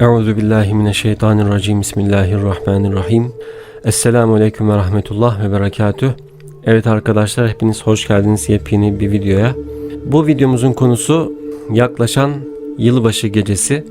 Euzu billahi mineşşeytanirracim. Bismillahirrahmanirrahim. Esselamu aleyküm ve rahmetullah ve berekatüh. Evet arkadaşlar hepiniz hoş geldiniz yepyeni bir videoya. Bu videomuzun konusu yaklaşan yılbaşı gecesi.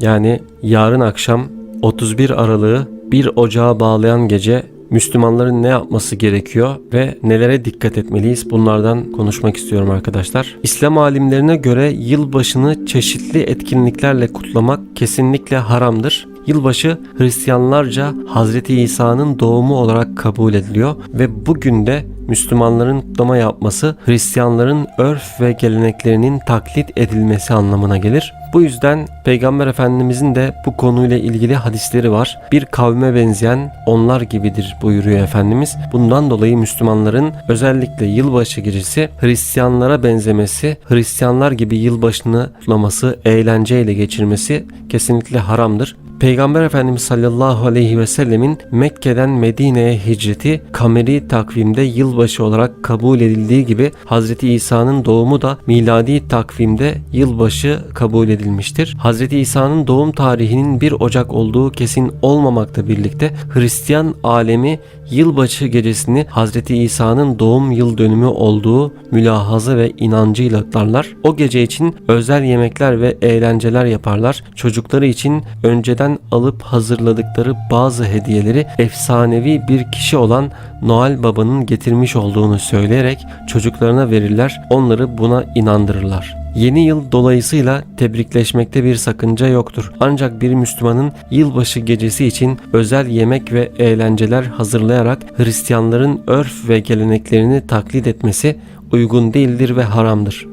Yani yarın akşam 31 Aralık'ı 1 Ocağa bağlayan gece Müslümanların ne yapması gerekiyor ve nelere dikkat etmeliyiz bunlardan konuşmak istiyorum arkadaşlar. İslam alimlerine göre yılbaşını çeşitli etkinliklerle kutlamak kesinlikle haramdır. Yılbaşı Hristiyanlarca Hazreti İsa'nın doğumu olarak kabul ediliyor ve bugün de Müslümanların kutlama yapması Hristiyanların örf ve geleneklerinin taklit edilmesi anlamına gelir. Bu yüzden Peygamber Efendimizin de bu konuyla ilgili hadisleri var. Bir kavme benzeyen onlar gibidir buyuruyor Efendimiz. Bundan dolayı Müslümanların özellikle yılbaşı gecesi Hristiyanlara benzemesi, Hristiyanlar gibi yılbaşını kutlaması, eğlenceyle geçirmesi kesinlikle haramdır. Peygamber Efendimiz sallallahu aleyhi ve sellemin Mekke'den Medine'ye hicreti kameri takvimde yılbaşı olarak kabul edildiği gibi Hazreti İsa'nın doğumu da miladi takvimde yılbaşı kabul edilmiştir. Hazreti İsa'nın doğum tarihinin 1 Ocak olduğu kesin olmamakla birlikte Hristiyan alemi yılbaşı gecesini Hazreti İsa'nın doğum yıl dönümü olduğu mülahaza ve inancıyla kutlarlar. O gece için özel yemekler ve eğlenceler yaparlar. Çocukları için önceden alıp hazırladıkları bazı hediyeleri efsanevi bir kişi olan Noel Baba'nın getirmiş olduğunu söyleyerek çocuklarına verirler. Onları buna inandırırlar. Yeni yıl dolayısıyla tebrikleşmekte bir sakınca yoktur. Ancak bir Müslümanın yılbaşı gecesi için özel yemek ve eğlenceler hazırlayarak Hristiyanların örf ve geleneklerini taklit etmesi uygun değildir ve haramdır.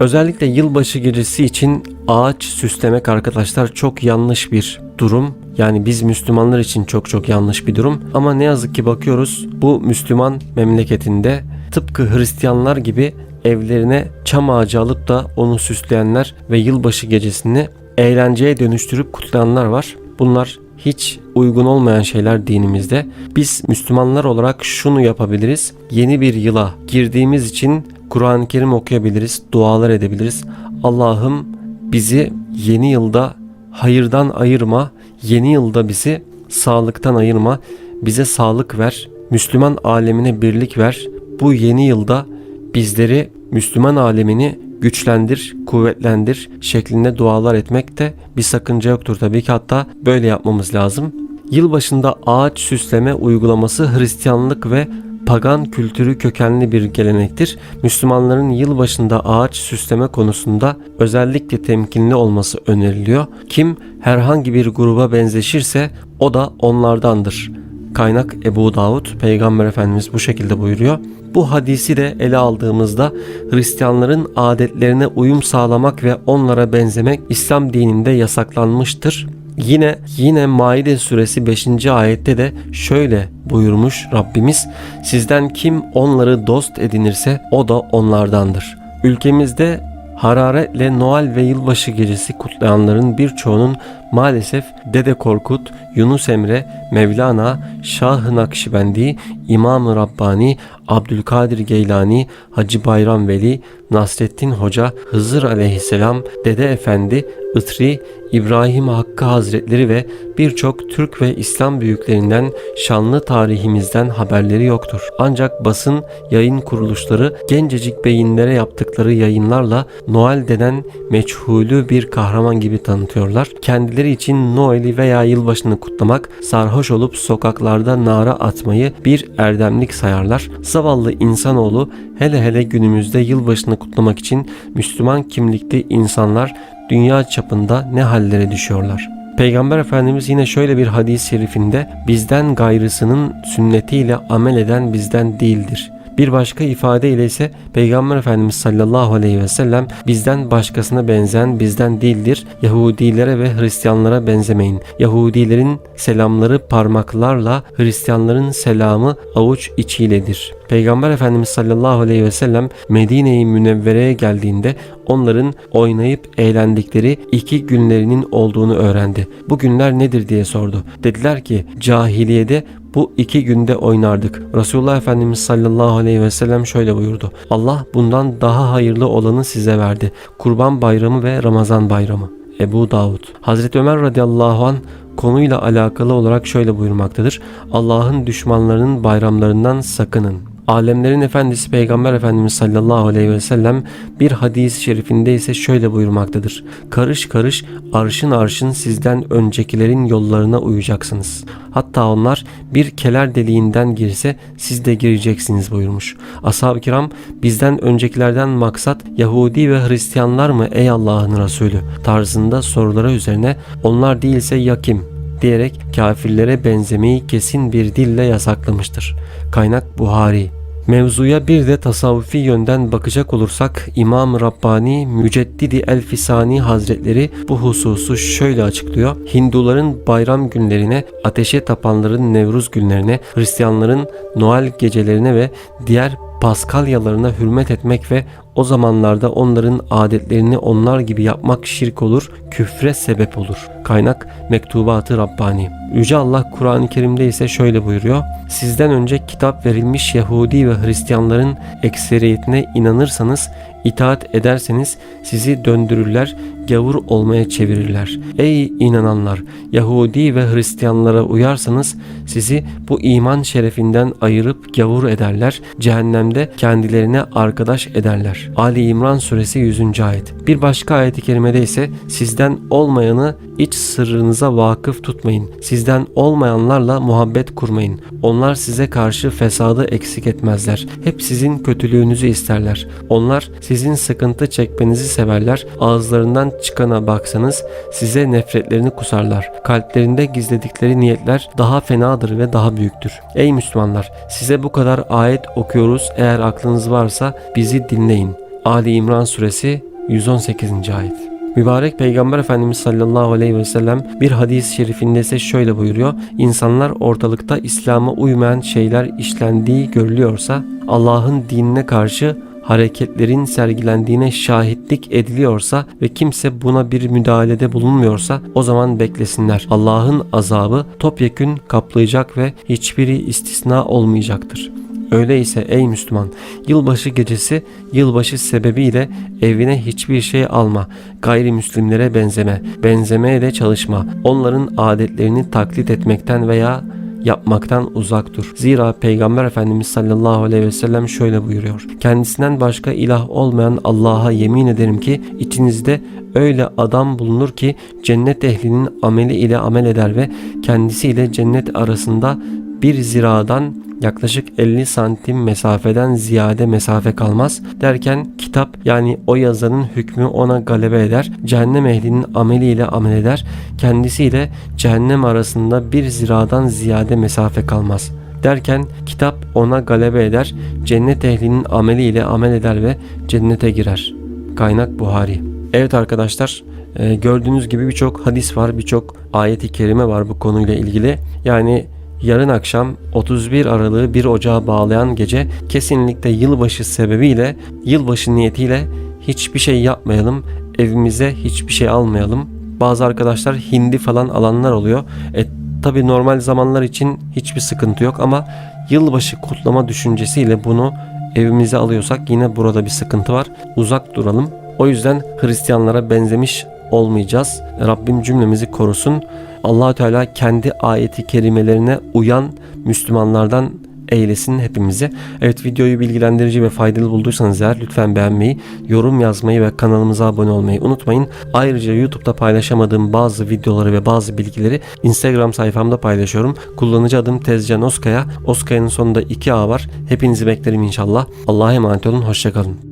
Özellikle yılbaşı gecesi için ağaç süslemek arkadaşlar çok yanlış bir durum. Yani biz Müslümanlar için çok çok yanlış bir durum. Ama ne yazık ki bakıyoruz bu Müslüman memleketinde tıpkı Hristiyanlar gibi evlerine çam ağacı alıp da onu süsleyenler ve yılbaşı gecesini eğlenceye dönüştürüp kutlayanlar var. Bunlar hiç uygun olmayan şeyler dinimizde. Biz Müslümanlar olarak şunu yapabiliriz. Yeni bir yıla girdiğimiz için Kur'an-ı Kerim okuyabiliriz, dualar edebiliriz. Allah'ım bizi yeni yılda hayırdan ayırma, yeni yılda bizi sağlıktan ayırma, bize sağlık ver, Müslüman alemine birlik ver. Bu yeni yılda bizleri Müslüman alemini güçlendir, kuvvetlendir şeklinde dualar etmekte bir sakınca yoktur tabii ki hatta böyle yapmamız lazım. Yılbaşında ağaç süsleme uygulaması Hristiyanlık ve pagan kültürü kökenli bir gelenektir. Müslümanların yılbaşında ağaç süsleme konusunda özellikle temkinli olması öneriliyor. Kim herhangi bir gruba benzeşirse o da onlardandır. Kaynak Ebu Davud, Peygamber Efendimiz bu şekilde buyuruyor. Bu hadisi de ele aldığımızda Hristiyanların adetlerine uyum sağlamak ve onlara benzemek İslam dininde yasaklanmıştır. Yine yine Maide suresi 5. ayette de şöyle buyurmuş Rabbimiz sizden kim onları dost edinirse o da onlardandır. Ülkemizde hararetle Noel ve yılbaşı gecesi kutlayanların birçoğunun maalesef Dede Korkut, Yunus Emre, Mevlana, Şah-ı Nakşibendi, İmam-ı Rabbani, Abdülkadir Geylani, Hacı Bayram Veli, Nasreddin Hoca, Hızır Aleyhisselam, Dede Efendi, Itri, İbrahim Hakkı Hazretleri ve birçok Türk ve İslam büyüklerinden şanlı tarihimizden haberleri yoktur. Ancak basın yayın kuruluşları gencecik beyinlere yaptıkları yayınlarla Noel denen meçhulü bir kahraman gibi tanıtıyorlar. Kendileri için Noel'i veya yılbaşını kutlamak, sarhoş olup sokaklarda nara atmayı bir erdemlik sayarlar. Zavallı insanoğlu hele hele günümüzde yılbaşını kutlamak için Müslüman kimlikli insanlar dünya çapında ne hallere düşüyorlar. Peygamber Efendimiz yine şöyle bir hadis-i şerifinde bizden gayrısının sünnetiyle amel eden bizden değildir. Bir başka ifade ile ise Peygamber Efendimiz sallallahu aleyhi ve sellem bizden başkasına benzeyen bizden değildir. Yahudilere ve Hristiyanlara benzemeyin. Yahudilerin selamları parmaklarla, Hristiyanların selamı avuç içiyledir. Peygamber Efendimiz sallallahu aleyhi ve sellem Medine-i Münevvere'ye geldiğinde onların oynayıp eğlendikleri iki günlerinin olduğunu öğrendi. Bu günler nedir diye sordu. Dediler ki cahiliyede bu iki günde oynardık. Resulullah Efendimiz sallallahu aleyhi ve sellem şöyle buyurdu. Allah bundan daha hayırlı olanı size verdi. Kurban bayramı ve Ramazan bayramı. Ebu Davud. Hazreti Ömer radıyallahu an konuyla alakalı olarak şöyle buyurmaktadır. Allah'ın düşmanlarının bayramlarından sakının. Alemlerin Efendisi Peygamber Efendimiz sallallahu aleyhi ve sellem bir hadis-i şerifinde ise şöyle buyurmaktadır. Karış karış arşın arşın sizden öncekilerin yollarına uyacaksınız. Hatta onlar bir keler deliğinden girse siz de gireceksiniz buyurmuş. Ashab-ı kiram bizden öncekilerden maksat Yahudi ve Hristiyanlar mı ey Allah'ın Resulü tarzında sorulara üzerine onlar değilse ya kim diyerek kafirlere benzemeyi kesin bir dille yasaklamıştır. Kaynak Buhari. Mevzuya bir de tasavvufi yönden bakacak olursak İmam Rabbani Müceddidi El-Fisani Hazretleri bu hususu şöyle açıklıyor. Hinduların bayram günlerine, ateşe tapanların Nevruz günlerine, Hristiyanların Noel gecelerine ve diğer Paskalyalarına hürmet etmek ve o zamanlarda onların adetlerini onlar gibi yapmak şirk olur, küfre sebep olur. Kaynak Mektubatı Rabbani. Yüce Allah Kur'an-ı Kerim'de ise şöyle buyuruyor. Sizden önce kitap verilmiş Yahudi ve Hristiyanların ekseriyetine inanırsanız, itaat ederseniz sizi döndürürler, gavur olmaya çevirirler. Ey inananlar! Yahudi ve Hristiyanlara uyarsanız sizi bu iman şerefinden ayırıp gavur ederler, cehennemde kendilerine arkadaş ederler. Ali İmran suresi 100. ayet. Bir başka ayet-i kerimede ise sizden olmayanı iç sırrınıza vakıf tutmayın. Sizden olmayanlarla muhabbet kurmayın. Onlar size karşı fesadı eksik etmezler. Hep sizin kötülüğünüzü isterler. Onlar sizin sıkıntı çekmenizi severler. Ağızlarından çıkana baksanız size nefretlerini kusarlar. Kalplerinde gizledikleri niyetler daha fenadır ve daha büyüktür. Ey Müslümanlar size bu kadar ayet okuyoruz. Eğer aklınız varsa bizi dinleyin. Ali İmran suresi 118. ayet. Mübarek Peygamber Efendimiz sallallahu aleyhi ve sellem bir hadis-i şerifinde ise şöyle buyuruyor. İnsanlar ortalıkta İslam'a uymayan şeyler işlendiği görülüyorsa Allah'ın dinine karşı hareketlerin sergilendiğine şahitlik ediliyorsa ve kimse buna bir müdahalede bulunmuyorsa o zaman beklesinler. Allah'ın azabı topyekün kaplayacak ve hiçbiri istisna olmayacaktır. Öyleyse ey Müslüman, yılbaşı gecesi yılbaşı sebebiyle evine hiçbir şey alma, gayrimüslimlere benzeme, benzemeye de çalışma, onların adetlerini taklit etmekten veya yapmaktan uzak dur. Zira Peygamber Efendimiz sallallahu aleyhi ve sellem şöyle buyuruyor. Kendisinden başka ilah olmayan Allah'a yemin ederim ki içinizde öyle adam bulunur ki cennet ehlinin ameli ile amel eder ve kendisiyle cennet arasında bir ziradan yaklaşık 50 santim mesafeden ziyade mesafe kalmaz derken kitap yani o yazarın hükmü ona galebe eder. Cehennem ehlinin ameliyle amel eder. Kendisiyle cehennem arasında bir ziradan ziyade mesafe kalmaz derken kitap ona galebe eder. Cennet ehlinin ameliyle amel eder ve cennete girer. Kaynak Buhari. Evet arkadaşlar e, gördüğünüz gibi birçok hadis var, birçok ayet-i kerime var bu konuyla ilgili. Yani yarın akşam 31 Aralık'ı 1 Ocağa bağlayan gece kesinlikle yılbaşı sebebiyle, yılbaşı niyetiyle hiçbir şey yapmayalım, evimize hiçbir şey almayalım. Bazı arkadaşlar hindi falan alanlar oluyor. E, tabi normal zamanlar için hiçbir sıkıntı yok ama yılbaşı kutlama düşüncesiyle bunu evimize alıyorsak yine burada bir sıkıntı var. Uzak duralım. O yüzden Hristiyanlara benzemiş olmayacağız. Rabbim cümlemizi korusun. Allah Teala kendi ayeti kerimelerine uyan Müslümanlardan eylesin hepimizi. Evet videoyu bilgilendirici ve faydalı bulduysanız eğer lütfen beğenmeyi, yorum yazmayı ve kanalımıza abone olmayı unutmayın. Ayrıca YouTube'da paylaşamadığım bazı videoları ve bazı bilgileri Instagram sayfamda paylaşıyorum. Kullanıcı adım Tezcan Oskaya. Oskaya'nın sonunda 2A var. Hepinizi beklerim inşallah. Allah'a emanet olun. Hoşçakalın.